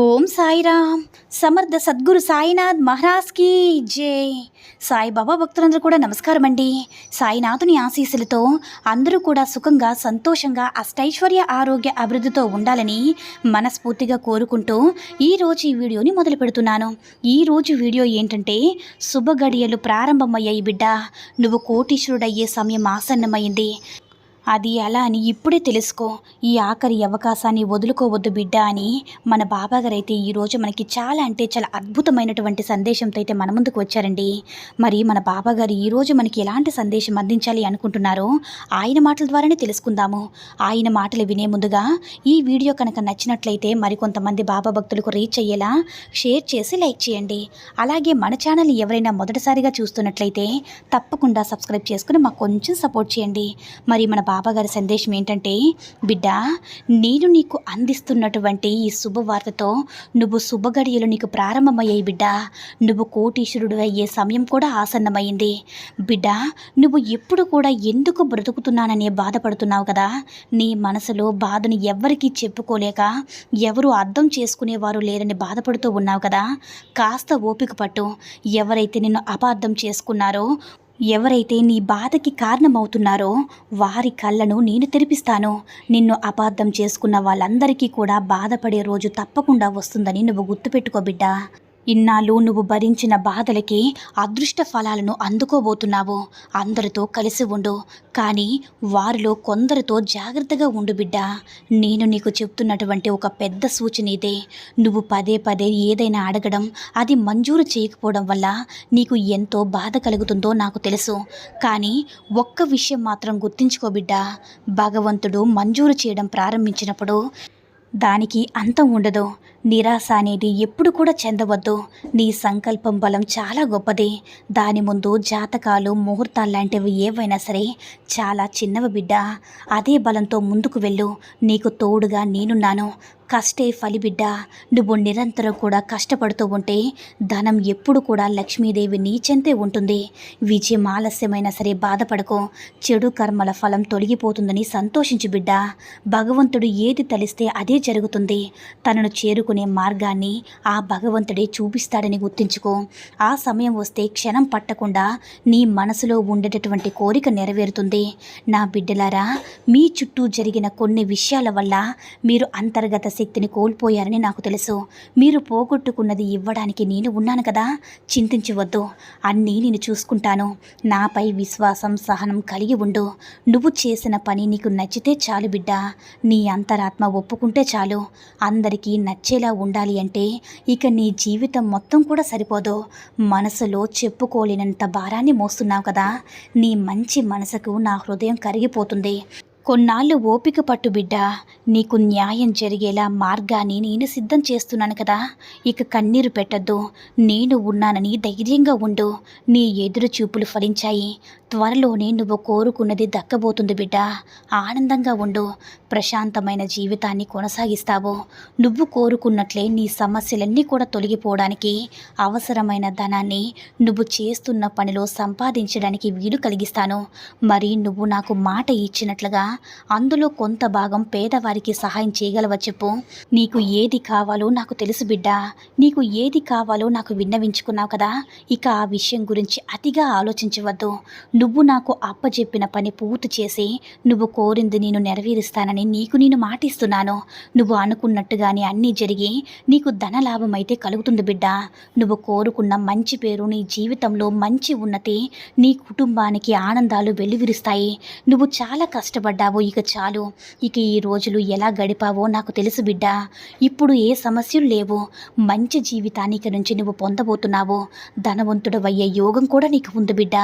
Om Sairam. Samartha Sadguru Sainath మహారాజ్కి జై. సాయిబాబా భక్తులందరూ కూడా నమస్కారం అండి. సాయినాథుని ఆశీస్సులతో అందరూ కూడా సుఖంగా సంతోషంగా అష్టైశ్వర్య ఆరోగ్య అభివృద్ధితో ఉండాలని మనస్ఫూర్తిగా కోరుకుంటూ ఈరోజు ఈ వీడియోని మొదలు పెడుతున్నాను. ఈరోజు వీడియో ఏంటంటే శుభ గడియలు ప్రారంభమయ్యాయి బిడ్డ. నువ్వు కోటీశ్వరుడయ్యే సమయం ఆసన్నమైంది. అది ఎలా అని ఇప్పుడే తెలుసుకో. ఈ ఆఖరి అవకాశాన్ని వదులుకోవద్దు బిడ్డ అని మన బాబాగారు అయితే ఈరోజు మనకి చాలా అంటే చాలా అద్భుతమైనటువంటి సందేశంతో అయితే మన ముందుకు వచ్చారండి. మరి మన బాబాగారు ఈరోజు మనకి ఎలాంటి సందేశం అందించాలి అనుకుంటున్నారో ఆయన మాటల ద్వారానే తెలుసుకుందాము. ఆయన మాటలు వినే ముందుగా ఈ వీడియో కనుక నచ్చినట్లయితే మరికొంతమంది బాబా భక్తులకు రీచ్ అయ్యేలా షేర్ చేసి లైక్ చేయండి. అలాగే మన ఛానల్ని ఎవరైనా మొదటిసారిగా చూస్తున్నట్లయితే తప్పకుండా సబ్స్క్రైబ్ చేసుకుని మాకు కొంచెం సపోర్ట్ చేయండి. మరి మన బాబాగారి సందేశం ఏంటంటే బిడ్డ నేను నీకు అందిస్తున్నటువంటి ఈ శుభవార్తతో నువ్వు శుభగడియలు నీకు ప్రారంభమయ్యాయి బిడ్డ. నువ్వు కోటీశ్వరుడు అయ్యే సమయం కూడా ఆసన్నమైంది. బిడ్డ నువ్వు ఎప్పుడు కూడా ఎందుకు బ్రతుకుతున్నాననే బాధపడుతున్నావు కదా? నీ మనసులో బాధను ఎవ్వరికీ చెప్పుకోలేక ఎవరు అర్థం చేసుకునేవారు లేరని బాధపడుతూ ఉన్నావు కదా? కాస్త ఓపిక పట్టు. ఎవరైతే నిన్ను అపార్థం చేసుకున్నారో ఎవరైతే నీ బాధకి కారణమవుతున్నారో వారి కళ్ళను నేను తెరిపిస్తాను. నిన్ను అపార్థం చేసుకున్న వాళ్ళందరికీ కూడా బాధపడే రోజు తప్పకుండా వస్తుందని నువ్వు గుర్తుపెట్టుకో బిడ్డా. ఇన్నాళ్ళు నువ్వు భరించిన బాధలకి అదృష్ట ఫలాలను అందుకోబోతున్నావు. అందరితో కలిసి ఉండు. కానీ వారిలో కొందరితో జాగ్రత్తగా ఉండు బిడ్డ. నేను నీకు చెప్తున్నటువంటి ఒక పెద్ద సూచన ఇదే. నువ్వు పదే పదే ఏదైనా అడగడం అది మంజూరు చేయకపోవడం వల్ల నీకు ఎంతో బాధ కలుగుతుందో నాకు తెలుసు. కానీ ఒక్క విషయం మాత్రం గుర్తుంచుకో బిడ్డ. భగవంతుడు మంజూరు చేయడం ప్రారంభించినప్పుడు దానికి అంతం ఉండదు. నిరాశ అనేది ఎప్పుడు కూడా చెందవద్దు. నీ సంకల్పం బలం చాలా గొప్పది. దాని ముందు జాతకాలు ముహూర్తాలు లాంటివి ఏవైనా సరే చాలా చిన్నవి బిడ్డ. అదే బలంతో ముందుకు వెళ్ళు. నీకు తోడుగా నేనున్నాను. కష్టే ఫలిబిడ్డ నువ్వు నిరంతరం కూడా కష్టపడుతూ ఉంటే ధనం ఎప్పుడు కూడా లక్ష్మీదేవి నీచెంతే ఉంటుంది. విజయం ఆలస్యమైనా సరే బాధపడకో. చెడు కర్మల ఫలం తొలగిపోతుందని సంతోషించు బిడ్డ. భగవంతుడు ఏది తలిస్తే అదే జరుగుతుంది. తనను చేరుకునే మార్గాన్ని ఆ భగవంతుడే చూపిస్తాడని గుర్తించుకో. ఆ సమయం వస్తే క్షణం పట్టకుండా నీ మనసులో ఉండేటటువంటి కోరిక నెరవేరుతుంది. నా బిడ్డలారా మీ చుట్టూ జరిగిన కొన్ని విషయాల వల్ల మీరు అంతర్గత శక్తిని కోల్పోయారని నాకు తెలుసు. మీరు పోగొట్టుకున్నది ఇవ్వడానికి నేను ఉన్నాను కదా. చింతించవద్దు. అన్నీ నేను చూసుకుంటాను. నాపై విశ్వాసం సహనం కలిగి ఉండు. నువ్వు చేసిన పని నీకు నచ్చితే చాలు బిడ్డ. నీ అంతరాత్మ ఒప్పుకుంటే చాలు. అందరికీ నచ్చేలా ఉండాలి అంటే ఇక నీ జీవితం మొత్తం కూడా సరిపోదు. మనసులో చెప్పుకోలేనంత భారాన్ని మోస్తున్నావు కదా. నీ మంచి మనసుకు నా హృదయం కరిగిపోతుంది. కొన్నాళ్ళు ఓపిక పట్టు బిడ్డ నీకు న్యాయం జరిగేలా మార్గాన్ని నేను సిద్ధం చేస్తున్నాను కదా. ఇక కన్నీరు పెట్టద్దు. నేను ఉన్నానని ధైర్యంగా ఉండు. నీ ఎదురు చూపులు ఫలించాయి. త్వరలోనే నువ్వు కోరుకున్నది దక్కబోతుంది బిడ్డ. ఆనందంగా ఉండు. ప్రశాంతమైన జీవితాన్ని కొనసాగిస్తావు. నువ్వు కోరుకున్నట్లే నీ సమస్యలన్నీ కూడా తొలగిపోవడానికి అవసరమైన ధనాన్ని నువ్వు చేస్తున్న పనిలో సంపాదించడానికి వీలు కలిగిస్తాను. మరి నువ్వు నాకు మాట ఇచ్చినట్లుగా అందులో కొంత భాగం పేదవారికి సహాయం చేయగలవ చెప్పు? నీకు ఏది కావాలో నాకు తెలుసు బిడ్డ. నీకు ఏది కావాలో నాకు విన్నవించుకున్నావు కదా. ఇక ఆ విషయం గురించి అతిగా ఆలోచించవద్దు. నువ్వు నాకు అప్పచెప్పిన పని పూర్తి చేసి నువ్వు కోరింది నేను నెరవేరుస్తానని నీకు నేను మాటిస్తున్నాను. నువ్వు అనుకున్నట్టుగానే అన్నీ జరిగి నీకు ధన లాభం అయితే కలుగుతుంది బిడ్డ. నువ్వు కోరుకున్న మంచి పేరు నీ జీవితంలో మంచి ఉన్నతి నీ కుటుంబానికి ఆనందాలు వెలువిరుస్తాయి నువ్వు చాలా కష్టపడ్డావు. ఇక చాలు. ఇక ఈ రోజులు ఎలా గడిపావో నాకు తెలుసు బిడ్డ. ఇప్పుడు ఏ సమస్యలు లేవు. మంచి జీవితాన్ని ఇక నుంచి నువ్వు పొందబోతున్నావు. ధనవంతుడు అయ్యే యోగం కూడా నీకు ఉంది బిడ్డ.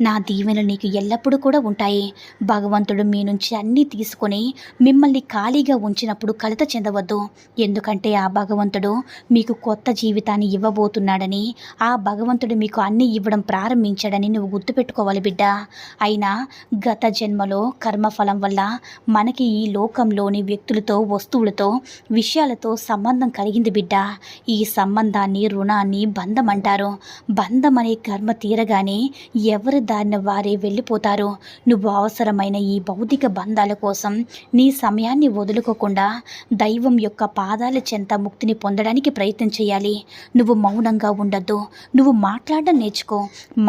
నా దీవెనలు నీకు ఎల్లప్పుడూ కూడా ఉంటాయి. భగవంతుడు మీ నుంచి అన్నీ తీసుకొని మిమ్మల్ని ఖాళీగా ఉంచినప్పుడు కలత చెందవద్దు. ఎందుకంటే ఆ భగవంతుడు మీకు కొత్త జీవితాన్ని ఇవ్వబోతున్నాడని ఆ భగవంతుడు మీకు అన్నీ ఇవ్వడం ప్రారంభించాడని నువ్వు గుర్తుపెట్టుకోవాలి బిడ్డ. అయినా గత జన్మలో కర్మఫలం వల్ల మనకి ఈ లోకంలోని వ్యక్తులతో వస్తువులతో విషయాలతో సంబంధం కలిగింది బిడ్డ. ఈ సంబంధాన్ని రుణాన్ని బంధం అంటారు బంధం అనే కర్మ తీరగానే ఎవరి దారిన వారే వెళ్ళిపోతారు. నువ్వు అవసరమైన ఈ భౌతిక బంధాల కోసం నీ సమయాన్ని వదులుకోకుండా దైవం యొక్క పాదాల చెంత ముక్తిని పొందడానికి ప్రయత్నం చేయాలి. నువ్వు మౌనంగా ఉండద్దు. నువ్వు మాట్లాడడం నేర్చుకో.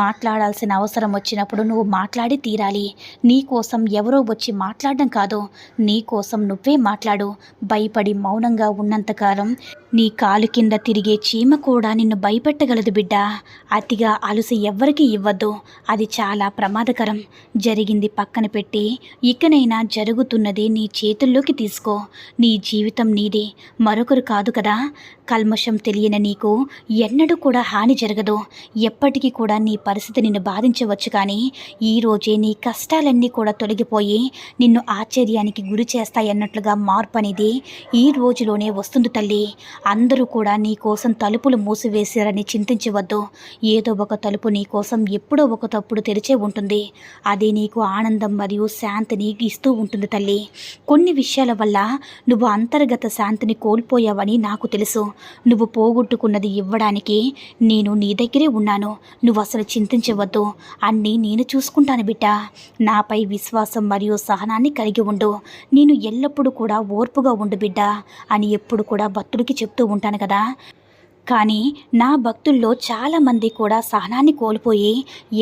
మాట్లాడాల్సిన అవసరం వచ్చినప్పుడు నువ్వు మాట్లాడి తీరాలి. నీ కోసం ఎవరో వచ్చి మాట్లాడడం కాదు. నీ కోసం నువ్వే మాట్లాడు. భయపడి మౌనంగా ఉన్నంతకాలం నీ కాలు కింద తిరిగే చీమ కూడా నిన్ను భయపెట్టగలదు బిడ్డా. అతిగా అలుసు ఎవ్వరికీ ఇవ్వద్దు. అది చాలా ప్రమాదకరం. జరిగింది పక్కన పెట్టి ఇకనైనా జరుగుతున్నది నీ చేతుల్లోకి తీసుకో. నీ జీవితం నీదే. మరొకరు కాదు కదా. కల్మషం తెలియని నీకు ఎన్నడూ కూడా హాని జరగదు. ఎప్పటికీ కూడా నీ పరిస్థితి నిన్ను బాధించవచ్చు కానీ ఈ రోజే నీ కష్టాలన్నీ కూడా తొలగిపోయి నిన్ను ఆశ్చర్యానికి గురి చేస్తాయన్నట్లుగా మార్పు అనేది ఈ రోజులోనే వస్తుంది తల్లి. అందరూ కూడా నీ కోసం తలుపులు మూసివేశారని చింతించవద్దు. ఏదో ఒక తలుపు నీ కోసం ఎప్పుడో ఒక తప్పుడు తెరిచే ఉంటుంది. అది నీకు ఆనందం మరియు శాంతిని ఇస్తూ ఉంటుంది తల్లి. కొన్ని విషయాల వల్ల నువ్వు అంతర్గత శాంతిని కోల్పోయావని నాకు తెలుసు. నువ్వు పోగొట్టుకున్నది ఇవ్వడానికి నేను నీ దగ్గరే ఉన్నాను. నువ్వు అసలు చింతించవద్దు. అన్నీ నేను చూసుకుంటాను బిడ్డ. నాపై విశ్వాసం మరియు సహనాన్ని కలిగి ఉండు. నేను ఎల్లప్పుడూ కూడా ఓర్పుగా ఉండు బిడ్డ అని ఎప్పుడు కూడా భక్తుడికి చెప్పు. చెప్తూ ఉంటాను కదా. కానీ నా భక్తుల్లో చాలామంది కూడా సహనాన్ని కోల్పోయి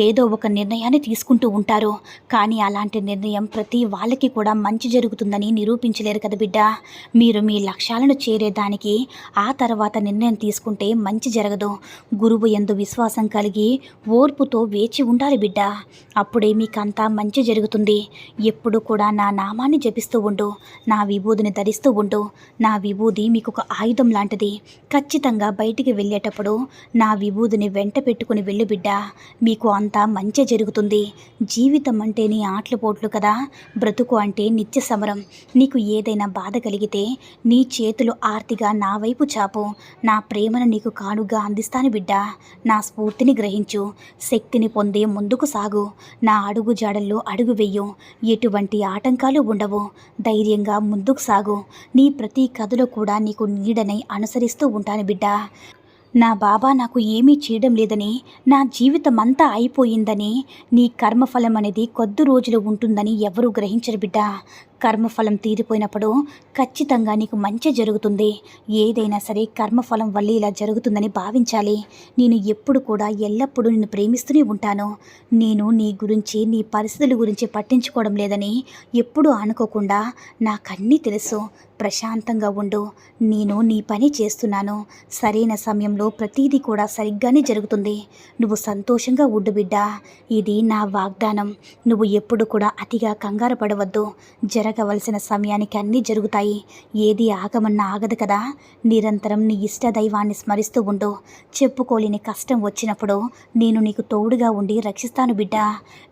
ఏదో ఒక నిర్ణయాన్ని తీసుకుంటూ ఉంటారు. కానీ అలాంటి నిర్ణయం ప్రతి వాళ్ళకి కూడా మంచి జరుగుతుందని నిరూపించలేరు కదా బిడ్డ. మీరు మీ లక్ష్యాలను చేరేదానికి ఆ తర్వాత నిర్ణయం తీసుకుంటే మంచి జరగదు. గురువు ఎందు విశ్వాసం కలిగి ఓర్పుతో వేచి ఉండాలి బిడ్డ. అప్పుడే మీకంతా మంచి జరుగుతుంది. ఎప్పుడు కూడా నా నామాన్ని జపిస్తూ ఉండు. నా విభూదిని ధరిస్తూ ఉండు. నా విభూది మీకు ఒక ఆయుధం లాంటిది. ఖచ్చితంగా బయట బయటికి వెళ్ళేటప్పుడు నా విభూదిని వెంట పెట్టుకుని వెళ్ళు బిడ్డ. మీకు అంతా మంచి జరుగుతుంది. జీవితం అంటే నీ ఆటలు పోట్లు కదా. బ్రతుకు అంటే నిత్య సమరం. నీకు ఏదైనా బాధ కలిగితే నీ చేతులు ఆర్తిగా నా వైపు చాపు. నా ప్రేమను నీకు కానుగా అందిస్తాను బిడ్డ. నా స్ఫూర్తిని గ్రహించు. శక్తిని పొందే ముందుకు సాగు. నా అడుగు జాడల్లో అడుగు వెయ్యు ఎటువంటి ఆటంకాలు ఉండవు. ధైర్యంగా ముందుకు సాగు. నీ ప్రతి కథలో కూడా నీకు నీడనై అనుసరిస్తూ ఉంటాను బిడ్డ. నా బాబా నాకు ఏమీ చేయడం లేదని నా జీవితం అంతా అయిపోయిందని నీ కర్మఫలం అనేది కొద్ది రోజులు ఉంటుందని ఎవరూ గ్రహించరు బిడ్డ. కర్మఫలం తీరిపోయినప్పుడు ఖచ్చితంగా నీకు మంచి జరుగుతుంది. ఏదైనా సరే కర్మఫలం వల్ల ఇలా జరుగుతుందని భావించాలి. నేను ఎప్పుడు కూడా ఎల్లప్పుడూ నిన్ను ప్రేమిస్తూనే ఉంటాను. నేను నీ గురించి నీ పరిస్థితుల గురించి పట్టించుకోవడం లేదని ఎప్పుడూ అనుకోకుండా నాకన్నీ తెలుసు. ప్రశాంతంగా ఉండు. నేను నీ పని చేస్తున్నాను. సరైన సమయంలో ప్రతీదీ కూడా సరిగ్గానే జరుగుతుంది. నువ్వు సంతోషంగా ఉండు బిడ్డ. ఇది నా వాగ్దానం. నువ్వు ఎప్పుడు కూడా అతిగా కంగారు పడవద్దు. జరగవలసిన సమయానికి అన్నీ జరుగుతాయి. ఏది ఆగమన్నా ఆగదు కదా. నిరంతరం నీ ఇష్ట దైవాన్ని స్మరిస్తూ ఉండు. చెప్పుకోలేని కష్టం వచ్చినప్పుడు నేను నీకు తోడుగా ఉండి రక్షిస్తాను బిడ్డ.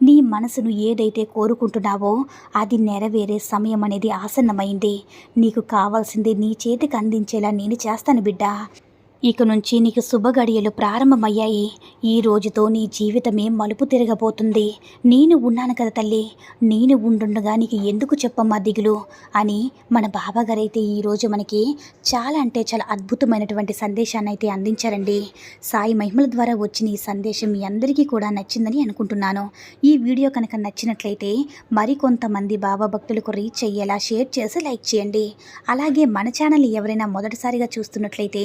నీ మనసును ఏదైతే కోరుకుంటున్నావో అది నెరవేరే సమయం అనేది ఆసన్నమైంది. నీకు కావాల్సింది నీ చేతికి అందించేలా నేను చేస్తాను బిడ్డ. ఇక నుంచి నీకు శుభగడియలు ప్రారంభమయ్యాయి. ఈ రోజుతో నీ జీవితమే మలుపు తిరగబోతుంది. నేను ఉన్నాను కదా తల్లి. నేను ఉండుండగా నీకు ఎందుకు చెప్పమ్మా దిగులు? అని మన బాబాగారైతే ఈరోజు మనకి చాలా అంటే చాలా అద్భుతమైనటువంటి సందేశాన్ని అయితే అందించారండి. సాయి మహిమల ద్వారా వచ్చిన ఈ సందేశం మీ అందరికీ కూడా నచ్చిందని అనుకుంటున్నాను. ఈ వీడియో కనుక నచ్చినట్లయితే మరికొంతమంది బాబా భక్తులకు రీచ్ అయ్యేలా షేర్ చేసి లైక్ చేయండి. అలాగే మన ఛానల్ ఎవరైనా మొదటిసారిగా చూస్తున్నట్లయితే